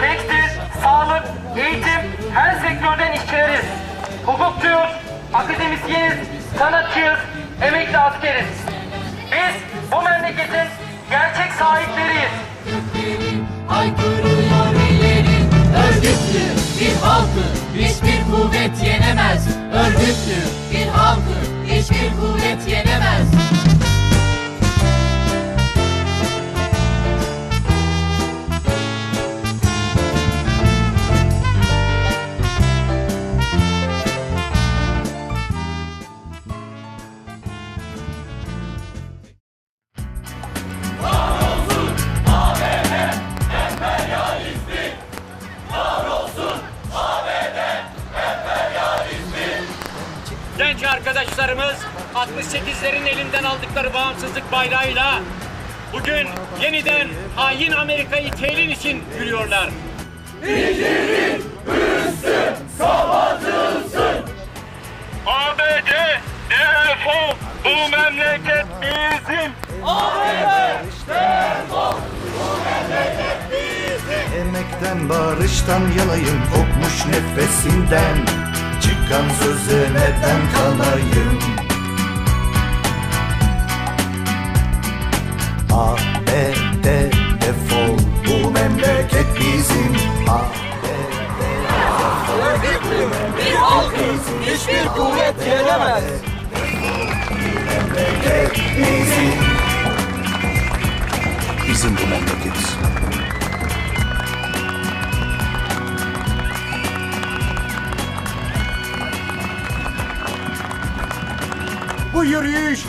tekstil, sağlık, eğitim, her sektörden işçileriz. Hukukçuyuz, akademisyeniz, sanatçıyız, emekli askeriz. Biz bu memleketin gerçek sahipleriyiz. Haykırıyor ileri Örgütlü bir halkı hiçbir kuvvet yenemez Örgütlü arkadaşlarımız 68'lerin elinden aldıkları bağımsızlık bayrağıyla bugün yeniden hain Amerika'yı telin için gülüyorlar. ABD defol bu memleket bizim. Emekten barıştan yanayım kokmuş nefesinden Çıkan söze neden kanayım? ABD defol bu memleket bizim. ABD defol Bir halkı hiçbir kuvvet yenemez. memleket bizim. Bizim bu memleket Bu yürüyüş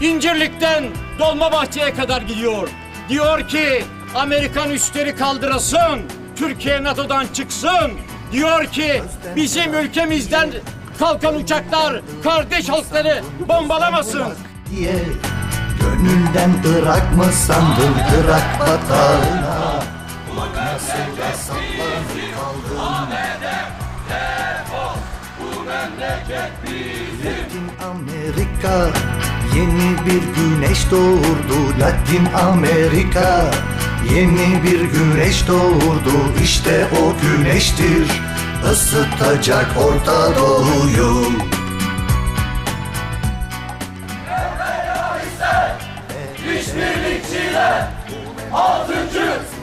İncirlik'ten Dolmabahçe'ye kadar gidiyor. Diyor ki Amerikan üstleri kaldırılsın, Türkiye NATO'dan çıksın. Diyor ki bizim ülkemizden kalkan uçaklar kardeş halkları bombalamasın. diye Gönülden Irak mı sandın Irak batağına Bak nasıl da saplanıp kaldın Latin Amerika Yeni bir güneş doğurdu. Latin Amerika Yeni bir güneş doğurdu. İşte o güneştir Isıtacak Orta Doğu'yu. Bu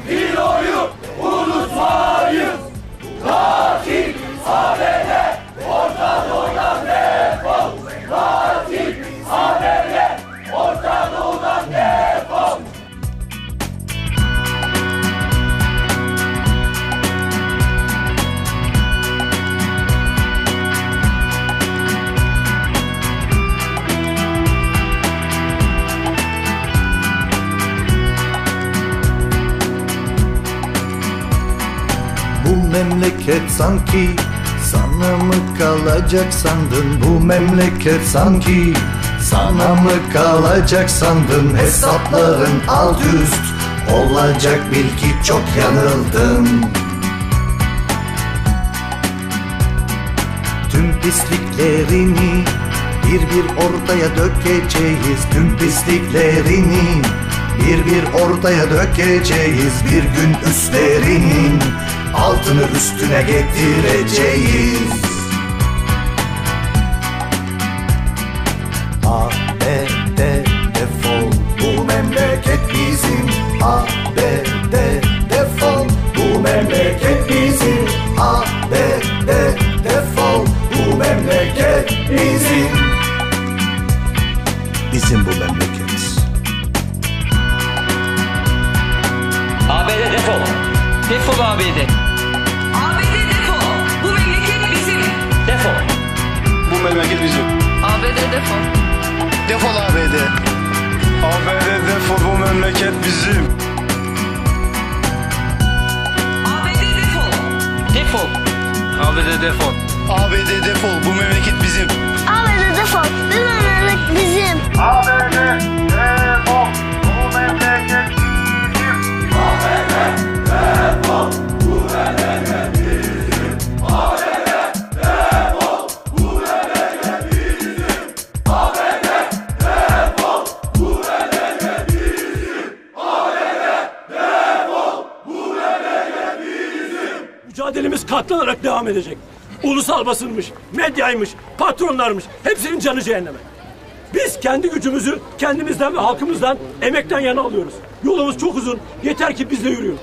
memleket sanki. Sana mı kalacak sandın Bu memleket sanki? Sana mı kalacak sandın Hesapların alt üst? Olacak bil ki çok yanıldın. Tüm pisliklerini bir bir ortaya dökeceğiz. Tüm pisliklerini bir bir ortaya dökeceğiz. Bir gün üstlerinin altını üstüne getireceğiz. ABD defol. Bu memleket bizim. ABD defol. Bu memleket bizim. ABD defol. Bu memleket bizim. Bizim bu memleket ABD defol. Defol ABD. ABD defol. Bu memleket bizim. Defol. Bu memleket bizim. ABD defol. Defol ABD. ABD defol bu memleket bizim. ABD defol. Defol. ABD defol. ABD defol bu memleket bizim. ABD defol bu memleket bizim. ABD. Katlanarak devam edecek. Ulusal basınmış, medyaymış, patronlarmış hepsinin canı cehenneme. Biz kendi gücümüzü kendimizden ve halkımızdan emekten yana alıyoruz. Yolumuz çok uzun. Yeter ki biz de yürüyün.